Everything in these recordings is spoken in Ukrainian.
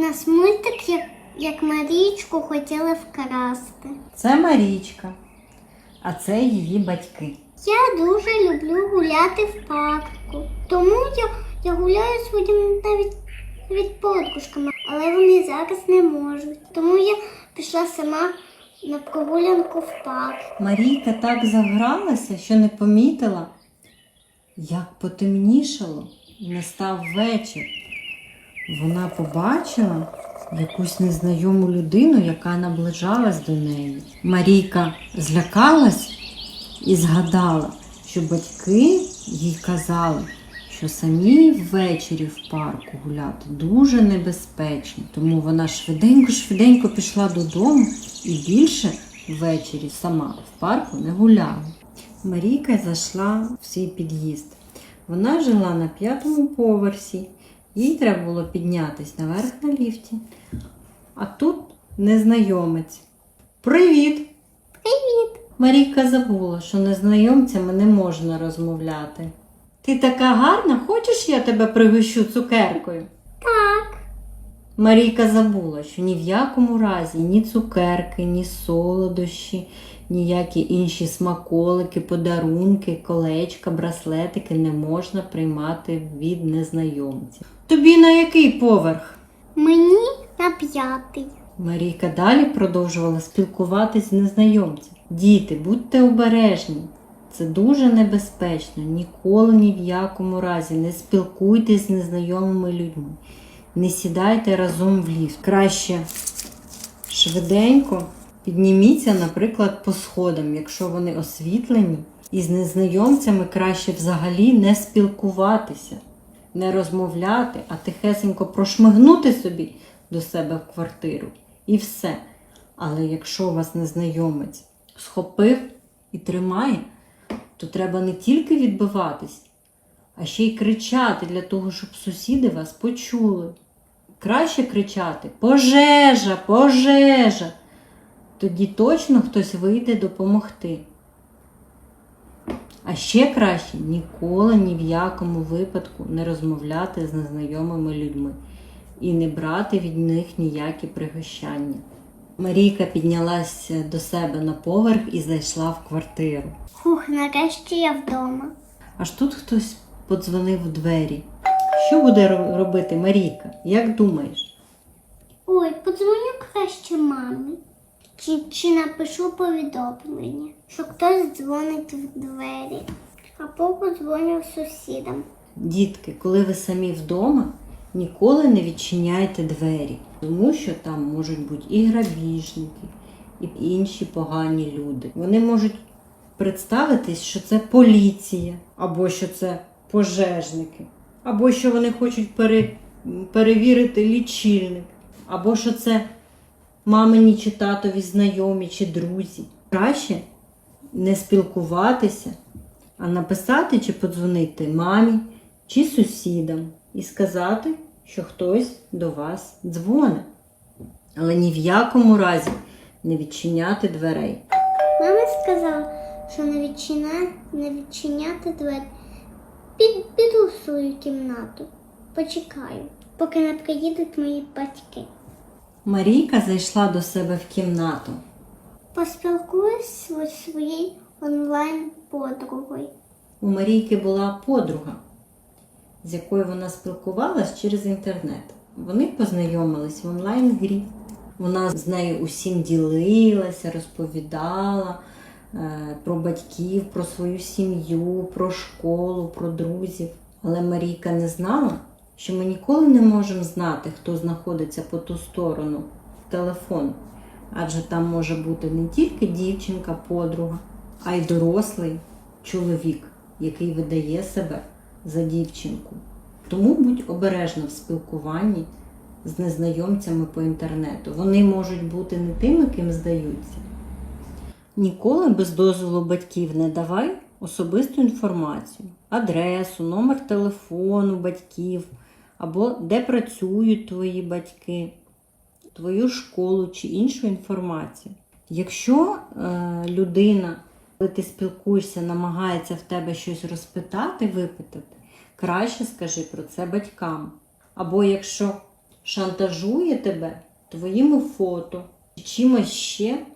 Нас мультик, як, як Марічку хотіли вкрасти. Це Марічка, а це її батьки. Я дуже люблю гуляти в парку. Тому я, я гуляю з своїми навіть, навіть подружками, але вони зараз не можуть. Тому я пішла сама на прогулянку в парк. Марійка так загралася, що не помітила, як потемнішало і настав вечір. Вона побачила якусь незнайому людину, яка наближалась до неї. Марійка злякалась і згадала, що батьки їй казали, що самі ввечері в парку гуляти дуже небезпечно. Тому вона швиденько-швиденько пішла додому і більше ввечері сама в парку не гуляла. Марійка зайшла в свій під'їзд. Вона жила на п'ятому поверсі. Їй треба було піднятись наверх на ліфті. А тут незнайомець. Привіт! Привіт! Марійка забула, що незнайомцями не можна розмовляти. Ти така гарна, хочеш я тебе пригощу цукеркою? Марійка забула, що ні в якому разі ні цукерки, ні солодощі, ніякі інші смаколики, подарунки, колечка, браслетики не можна приймати від незнайомців. Тобі на який поверх? Мені на п'ятий. Марійка далі продовжувала спілкуватись з незнайомцем. Діти, будьте обережні. Це дуже небезпечно. Ніколи ні в якому разі не спілкуйтесь з незнайомими людьми. Не сідайте разом в ліфт. Краще швиденько підніміться, наприклад, по сходам, якщо вони освітлені. І з незнайомцями краще взагалі не спілкуватися, не розмовляти, а тихесенько прошмигнути собі до себе в квартиру. І все. Але якщо вас незнайомець схопив і тримає, то треба не тільки відбиватись, а ще й кричати для того, щоб сусіди вас почули. Краще кричати Пожежа, пожежа. Тоді точно хтось вийде допомогти. А ще краще ніколи ні в якому випадку не розмовляти з незнайомими людьми і не брати від них ніякі пригощання. Марійка піднялася до себе на поверх і зайшла в квартиру. Хух, нарешті я вдома. Аж тут хтось подзвонив у двері. Що буде робити Марійка? Як думаєш? Ой, подзвоню краще мамі. Чи, чи напишу повідомлення, що хтось дзвонить в двері. Або подзвоню сусідам. Дітки, коли ви самі вдома, ніколи не відчиняйте двері, тому що там можуть бути і грабіжники, і інші погані люди. Вони можуть представитись, що це поліція, або що це пожежники, або що вони хочуть пере- перевірити лічильник, або що це мамині чи татові знайомі чи друзі. Краще не спілкуватися, а написати чи подзвонити мамі чи сусідам і сказати, що хтось до вас дзвонить. Але ні в якому разі не відчиняти дверей. Мама сказала, що не, відчиня... не відчиняти двері. Під... Піду в свою кімнату. Почекаю, поки не приїдуть мої батьки. Марійка зайшла до себе в кімнату. Поспілкуюсь зі своєю онлайн-подругою. У Марійки була подруга, з якою вона спілкувалась через інтернет. Вони познайомились в онлайн-грі. Вона з нею усім ділилася, розповідала про батьків, про свою сім'ю, про школу, про друзів. Але Марійка не знала, що ми ніколи не можемо знати, хто знаходиться по ту сторону телефону. Адже там може бути не тільки дівчинка, подруга, а й дорослий чоловік, який видає себе за дівчинку. Тому будь обережна в спілкуванні з незнайомцями по інтернету. Вони можуть бути не тими, ким здаються. Ніколи без дозволу батьків не давай особисту інформацію, адресу, номер телефону батьків або де працюють твої батьки, твою школу чи іншу інформацію. Якщо е, людина, коли ти спілкуєшся, намагається в тебе щось розпитати, випитати, краще скажи про це батькам. Або якщо шантажує тебе твоїми фото чи чимось ще,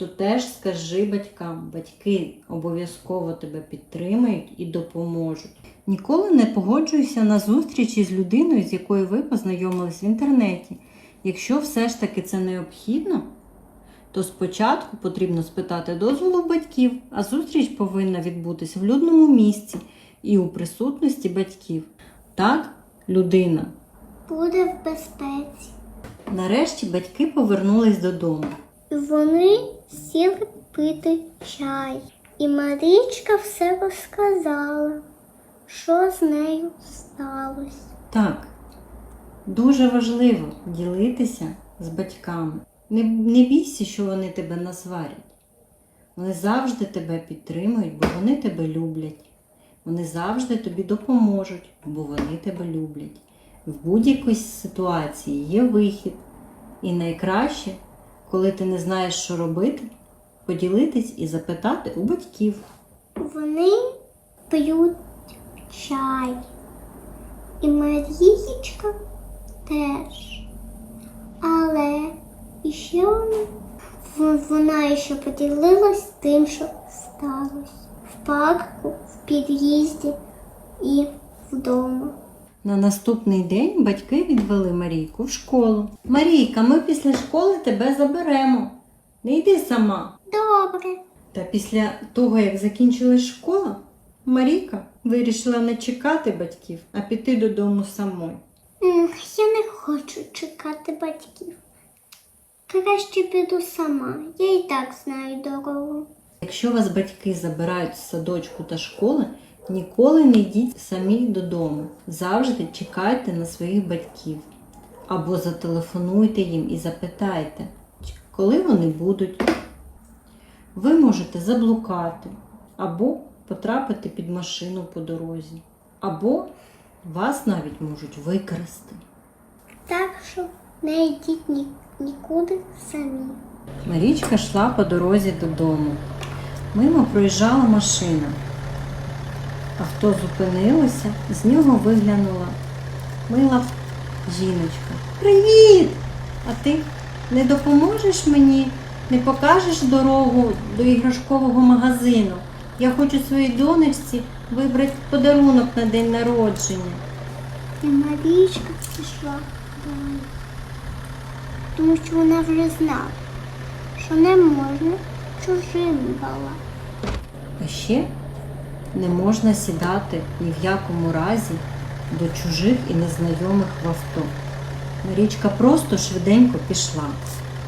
то теж скажи батькам. Батьки обов'язково тебе підтримають і допоможуть. Ніколи не погоджуйся на зустрічі з людиною, з якою ви познайомились в інтернеті. Якщо все ж таки це необхідно, то спочатку потрібно спитати дозволу батьків, а зустріч повинна відбутися в людному місці і у присутності батьків. Так, людина. Буде в безпеці. Нарешті батьки повернулись додому. Вони сіли пити чай. І Марічка все розказала, що з нею сталося. Так, дуже важливо ділитися з батьками. Не, не бійся, що вони тебе насварять. Вони завжди тебе підтримують, бо вони тебе люблять. Вони завжди тобі допоможуть, бо вони тебе люблять. В будь-якій ситуації є вихід. І найкраще, коли ти не знаєш, що робити, поділитись і запитати у батьків. Вони п'ють чай. І Марієчка теж. Але вона, вона ще поділилась тим, що сталося. В парку, в під'їзді і вдома. На наступний день батьки відвели Марійку в школу. Марійка, ми після школи тебе заберемо. Не йди сама. Добре. Та після того, як закінчилась школа, Марійка вирішила не чекати батьків, а піти додому самою. Я не хочу чекати батьків. Краще піду сама. Я і так знаю дорогу. Якщо вас батьки забирають з садочку та школи, ніколи не йдіть самі додому. Завжди чекайте на своїх батьків. Або зателефонуйте їм і запитайте, коли вони будуть. Ви можете заблукати, або потрапити під машину по дорозі, або вас навіть можуть викрасти. Так що не йдіть ні, нікуди самі. Марічка йшла по дорозі додому. Мимо проїжджала машина. Авто зупинилося, з нього виглянула мила жіночка. Привіт! А ти не допоможеш мені, не покажеш дорогу до іграшкового магазину? Я хочу своїй донечці вибрати подарунок на день народження. І Марічка пішла далі. Тому що вона вже знала, що не можна чужим балакати. А ще не можна сідати ні в якому разі до чужих і незнайомих в авто. Марічка просто швиденько пішла.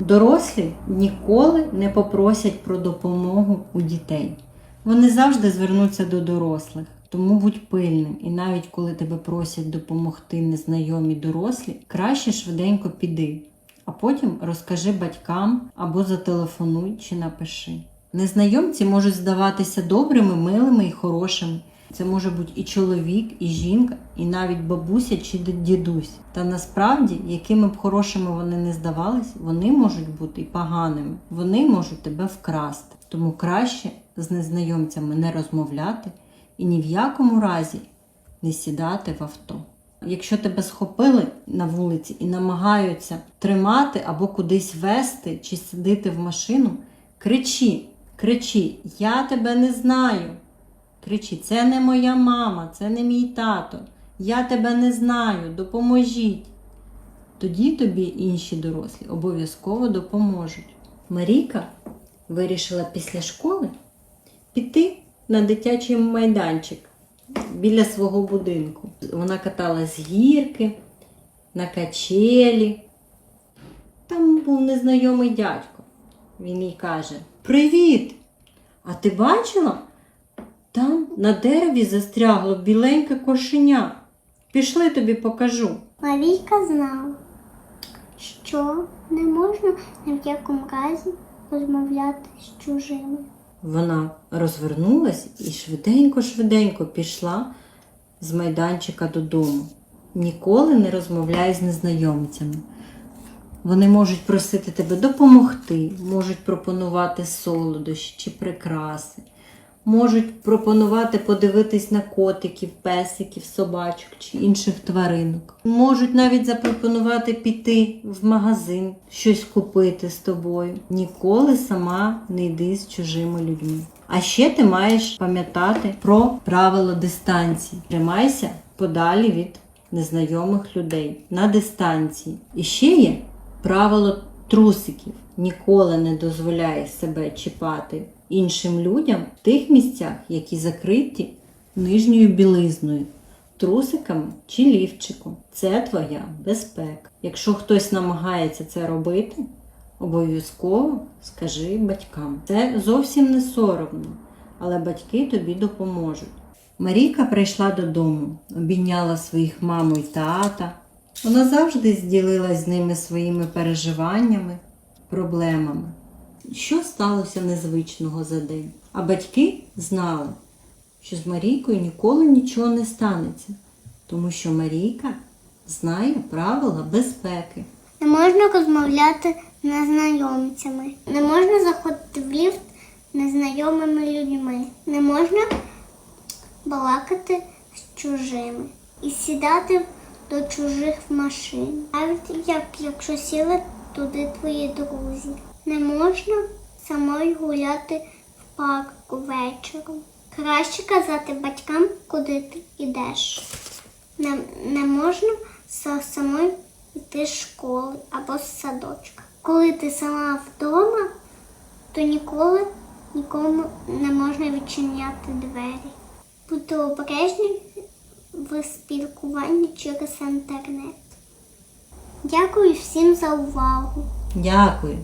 Дорослі ніколи не попросять про допомогу у дітей. Вони завжди звернуться до дорослих. Тому будь пильним, і навіть коли тебе просять допомогти незнайомі дорослі, краще швиденько піди, а потім розкажи батькам або зателефонуй чи напиши. Незнайомці можуть здаватися добрими, милими і хорошими. Це може бути і чоловік, і жінка, і навіть бабуся чи дідусь. Та насправді, якими б хорошими вони не здавались, вони можуть бути і поганими. Вони можуть тебе вкрасти. Тому краще з незнайомцями не розмовляти і ні в якому разі не сідати в авто. Якщо тебе схопили на вулиці і намагаються тримати або кудись вести чи сидити в машину, кричи, кричи, я тебе не знаю. Кричи, це не моя мама, це не мій тато. Я тебе не знаю, допоможіть. Тоді тобі інші дорослі обов'язково допоможуть. Марійка вирішила після школи піти на дитячий майданчик біля свого будинку. Вона каталась з гірки, на качелі. Там був незнайомий дядько. Він їй каже: Привіт! А ти бачила? Там на дереві застрягло біленьке кошеня. Пішли тобі покажу. Марійка знала, що не можна ні в якому разі розмовляти з чужими. Вона розвернулась і швиденько-швиденько пішла з майданчика додому. Ніколи не розмовляй з незнайомцями. Вони можуть просити тебе допомогти, можуть пропонувати солодощі чи прикраси. можуть пропонувати подивитись на котиків, песиків, собачок чи інших тваринок. Можуть навіть запропонувати піти в магазин, щось купити з тобою. Ніколи сама не йди з чужими людьми. А ще ти маєш пам'ятати про правило дистанції. Тримайся подалі від незнайомих людей на дистанції. І ще є правило трусиків. Ніколи не дозволяй себе чіпати іншим людям в тих місцях, які закриті нижньою білизною, трусиками чи лівчиком. Це твоя безпека. Якщо хтось намагається це робити, обов'язково скажи батькам. Це зовсім не соромно, але батьки тобі допоможуть. Марійка прийшла додому, обійняла своїх маму і тата. Вона завжди зділилась з ними своїми переживаннями, проблемами. Що сталося незвичного за день? А батьки знали, що з Марійкою ніколи нічого не станеться, тому що Марійка знає правила безпеки. Не можна розмовляти незнайомцями. Не можна заходити в ліфт незнайомими людьми. Не можна балакати з чужими і сідати до чужих машин. Навіть як якщо сіли туди твої друзі. Не можна самою гуляти в парку вечором. Краще казати батькам, куди ти йдеш. Не, не можна са- самою йти з школи або з садочка. Коли ти сама вдома, то ніколи нікому не можна відчиняти двері. Будьте обережні в спілкуванні через інтернет. Дякую всім за увагу. Дякую.